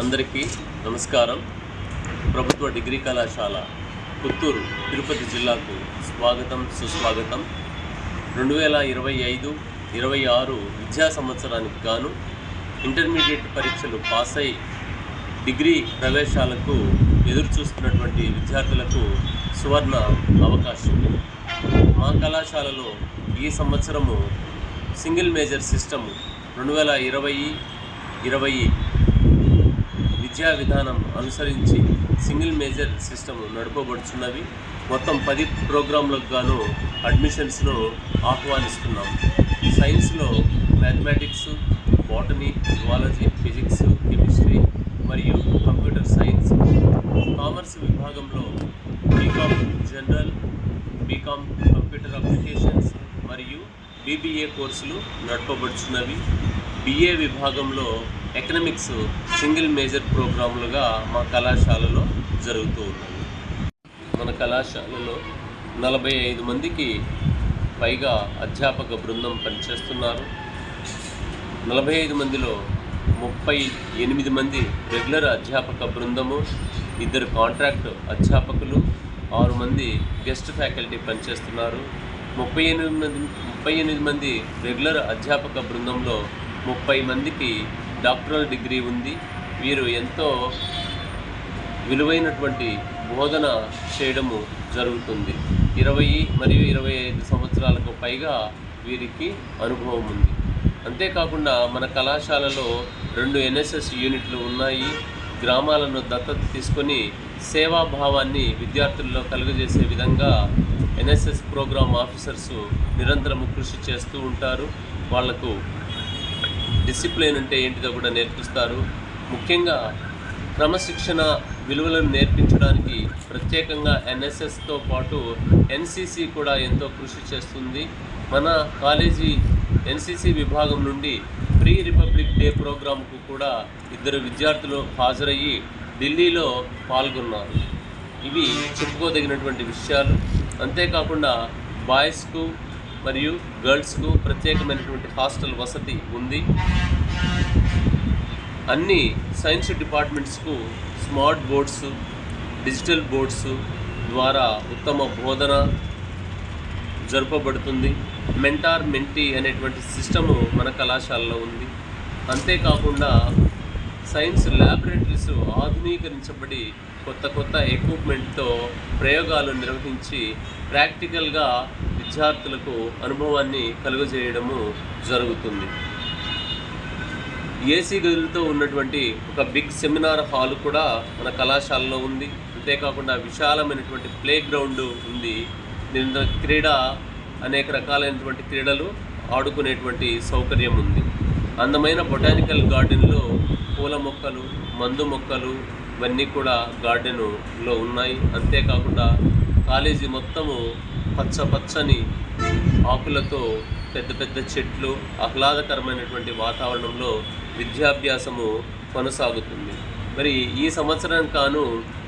అందరికీ నమస్కారం. ప్రభుత్వ డిగ్రీ కళాశాల పుత్తూరు తిరుపతి జిల్లాకు స్వాగతం సుస్వాగతం. రెండు వేల ఇరవై ఐదు ఇరవై ఆరు విద్యా సంవత్సరానికి గాను ఇంటర్మీడియట్ పరీక్షలు పాస్ అయి డిగ్రీ ప్రవేశాలకు ఎదురు చూస్తున్నటువంటి విద్యార్థులకు సువర్ణ అవకాశం. మా కళాశాలలో ఈ సంవత్సరము సింగిల్ మేజర్ సిస్టమ్ రెండు వేల ఇరవై ఇరవై విద్యా విధానం అనుసరించి సింగిల్ మేజర్ సిస్టమ్ నడపబడుచున్నవి మొత్తం పది ప్రోగ్రాంలకు గాను అడ్మిషన్స్ను ఆహ్వానిస్తున్నాం. సైన్స్లో mathematics botany zoology physics chemistry మరియు కంప్యూటర్ సైన్స్ కామర్స్ విభాగంలో BCom general BCom computer applications మరియు బీబీఏ కోర్సులు నడపబడుచున్నవి బిఏ విభాగంలో ఎకనమిక్స్ సింగిల్ మేజర్ ప్రోగ్రాములుగా మా కళాశాలలో జరుగుతూ ఉన్నాయి మన కళాశాలలో నలభై ఐదు మందికి పైగా అధ్యాపక బృందం పనిచేస్తున్నారు. నలభై ఐదు మందిలో ముప్పై ఎనిమిది మంది రెగ్యులర్ అధ్యాపక బృందము ఇద్దరు కాంట్రాక్ట్ అధ్యాపకులు ఆరు మంది గెస్ట్ ఫ్యాకల్టీ పనిచేస్తున్నారు. ముప్పై ఎనిమిది మంది ముప్పై ఎనిమిది మంది రెగ్యులర్ అధ్యాపక బృందంలో ముప్పై మందికి డాక్టరల్ డిగ్రీ ఉంది. వీరు ఎంతో విలువైనటువంటి బోధన చేయడము జరుగుతుంది. ఇరవై మరియు ఇరవై ఐదు సంవత్సరాలకు పైగా వీరికి అనుభవం ఉంది. అంతేకాకుండా మన కళాశాలలో రెండు ఎన్ఎస్ఎస్ యూనిట్లు ఉన్నాయి. గ్రామాలను దత్తత తీసుకొని సేవాభావాన్ని విద్యార్థుల్లో కలుగజేసే విధంగా ఎన్ఎస్ఎస్ ప్రోగ్రామ్ ఆఫీసర్స్ నిరంతరం కృషి చేస్తూ ఉంటారు. వాళ్ళకు డిసిప్లిన్ అంటే ఏంటిదో కూడా నేర్పిస్తారు. ముఖ్యంగా క్రమశిక్షణ విలువలను నేర్పించడానికి ప్రత్యేకంగా ఎన్ఎస్ఎస్తో పాటు ఎన్సిసి కూడా ఎంతో కృషి చేస్తుంది. మన కాలేజీ ఎన్సిసి విభాగం నుండి ప్రీ రిపబ్లిక్ డే ప్రోగ్రాంకు కూడా ఇద్దరు విద్యార్థులు హాజరయ్యి ఢిల్లీలో పాల్గొన్నారు. ఇవి చెప్పుకోదగినటువంటి విషయాలు. అంతేకాకుండా బాయ్స్కు మరియు గర్ల్స్కు ప్రత్యేకమైనటువంటి హాస్టల్ వసతి ఉంది. అన్ని సైన్స్ డిపార్ట్మెంట్స్కు స్మార్ట్ బోర్డ్స్ డిజిటల్ బోర్డ్స్ ద్వారా ఉత్తమ బోధన జరపబడుతుంది. మెంటార్ మెంటీ అనేటువంటి సిస్టము మన కళాశాలలో ఉంది. అంతేకాకుండా సైన్స్ ల్యాబొరేటరీస్ ఆధునీకరించబడి కొత్త కొత్త ఎక్విప్మెంట్తో ప్రయోగాలు నిర్వహించి ప్రాక్టికల్గా విద్యార్థులకు అనుభవాన్ని కలుగజేయడము జరుగుతుంది. ఏసీ గదులతో ఉన్నటువంటి ఒక బిగ్ సెమినార్ హాల్ కూడా మన కళాశాలలో ఉంది. అంతేకాకుండా విశాలమైనటువంటి ప్లే గ్రౌండ్ ఉంది. దీని క్రీడ అనేక రకాలైనటువంటి క్రీడలు ఆడుకునేటువంటి సౌకర్యం ఉంది. అందమైన బొటానికల్ గార్డెన్లో పూల మొక్కలు మందు మొక్కలు ఇవన్నీ కూడా గార్డెన్లో ఉన్నాయి. అంతేకాకుండా కాలేజీ మొత్తము పచ్చ పచ్చని ఆకులతో పెద్ద పెద్ద చెట్లు ఆహ్లాదకరమైనటువంటి వాతావరణంలో విద్యాభ్యాసము కొనసాగుతుంది. మరి ఈ సంవత్సరం కాను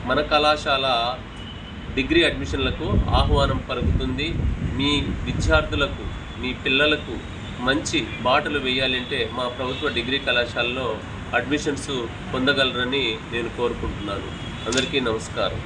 మన కళాశాల డిగ్రీ అడ్మిషన్లకు ఆహ్వానం పలుకుతుంది. మీ విద్యార్థులకు మీ పిల్లలకు మంచి బాటలు వేయాలంటే మా ప్రభుత్వ డిగ్రీ కళాశాలలో అడ్మిషన్స్ పొందగలరని నేను కోరుకుంటున్నాను. అందరికీ నమస్కారం.